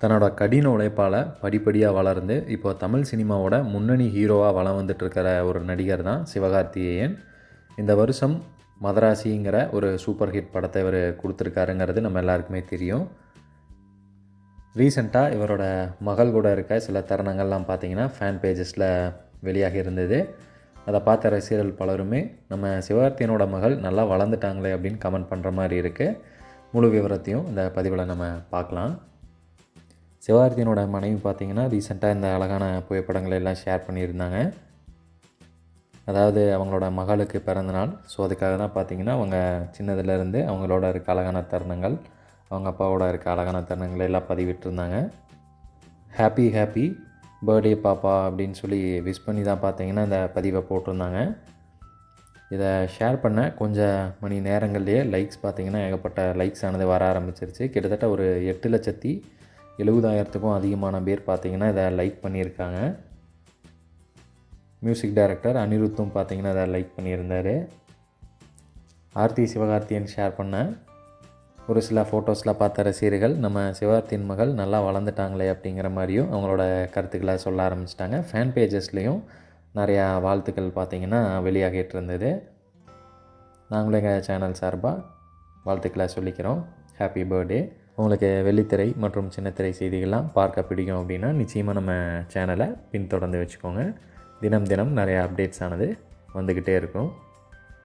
தன்னோட கடின உழைப்பால் படிப்படியாக வளர்ந்து இப்போ தமிழ் சினிமாவோட முன்னணி ஹீரோவாக வளம் வந்துட்டுருக்கிற ஒரு நடிகர் தான் சிவகார்த்திகேயன். இந்த வருஷம் மதராசிங்கிற ஒரு சூப்பர் ஹிட் படத்தை இவர் கொடுத்துருக்காருங்கிறது நம்ம எல்லாருக்குமே தெரியும். ரீசெண்டாக இவரோட மகள் கூட இருக்க சில தருணங்கள்லாம் பார்த்தீங்கன்னா ஃபேன் பேஜஸில் வெளியாகி இருந்தது. அதை பார்த்த ரசிகர்கள் பலருமே நம்ம சிவகார்த்தியனோட மகள் நல்லா வளர்ந்துட்டாங்களே அப்படின்னு கமெண்ட் பண்ணுற மாதிரி இருக்குது முழு விவரத்தையும் இந்த பதிவில் நம்ம பார்க்கலாம். சிவகார்த்தியனோட மனைவி பார்த்திங்கன்னா ரீசெண்டாக இந்த அழகான புகைப்படங்களை எல்லாம் ஷேர் பண்ணியிருந்தாங்க. அதாவது அவங்களோட மகளுக்கு பிறந்த நாள். ஸோ அதுக்காக தான் பார்த்தீங்கன்னா அவங்க சின்னதுலேருந்து அவங்களோட இருக்க அழகான தருணங்கள் அவங்க அப்பாவோட இருக்க அழகான தருணங்களை எல்லாம் பதிவிட்டிருந்தாங்க. ஹாப்பி ஹாப்பி பர்த்டே பாப்பா அப்படின்னு சொல்லி விஷ் பண்ணி தான் பார்த்தீங்கன்னா இந்த பதிவை போட்டிருந்தாங்க. இதை ஷேர் பண்ண கொஞ்சம் மணி நேரங்கள்லேயே லைக்ஸ் பார்த்திங்கன்னா ஏகப்பட்ட லைக்ஸ் ஆனது வர ஆரம்பிச்சிருச்சு. கிட்டத்தட்ட ஒரு எட்டு லட்சத்தி எழுபதாயிரத்துக்கும் அதிகமான பேர் பார்த்தீங்கன்னா இதை லைக் பண்ணியிருக்காங்க. மியூசிக் டைரக்டர் அனிருத்தும் பார்த்தீங்கன்னா அதை லைக் பண்ணியிருந்தார். ஆர்த்தி சிவகார்த்தியன் ஷேர் பண்ண ஒரு சில ஃபோட்டோஸ்லாம் பார்த்த ரசிகர்கள் நம்ம சிவகார்த்தியின் மகள் நல்லா வளர்ந்துட்டாங்களே அப்படிங்கிற மாதிரியும் அவங்களோட கருத்துக்களை சொல்ல ஆரம்பிச்சிட்டாங்க. ஃபேன் பேஜஸ்லேயும் நிறையா வாழ்த்துக்கள் பார்த்திங்கன்னா வெளியாகிட்டு இருந்தது. நாங்களும் எங்கள் சேனல் சார்பாக வாழ்த்துக்களை சொல்லிக்கிறோம். ஹாப்பி பர்த்டே உங்களுக்கு வெள்ளித்திரை மற்றும் சின்னத்திரை செய்திகள்லாம் பார்க்க பிடிக்கும் அப்படின்னா நிச்சயமாக நம்ம சேனலை பின்தொடர்ந்து வச்சுக்கோங்க. தினம் தினம் நிறையா அப்டேட்ஸ் ஆனது வந்துக்கிட்டே இருக்கும்.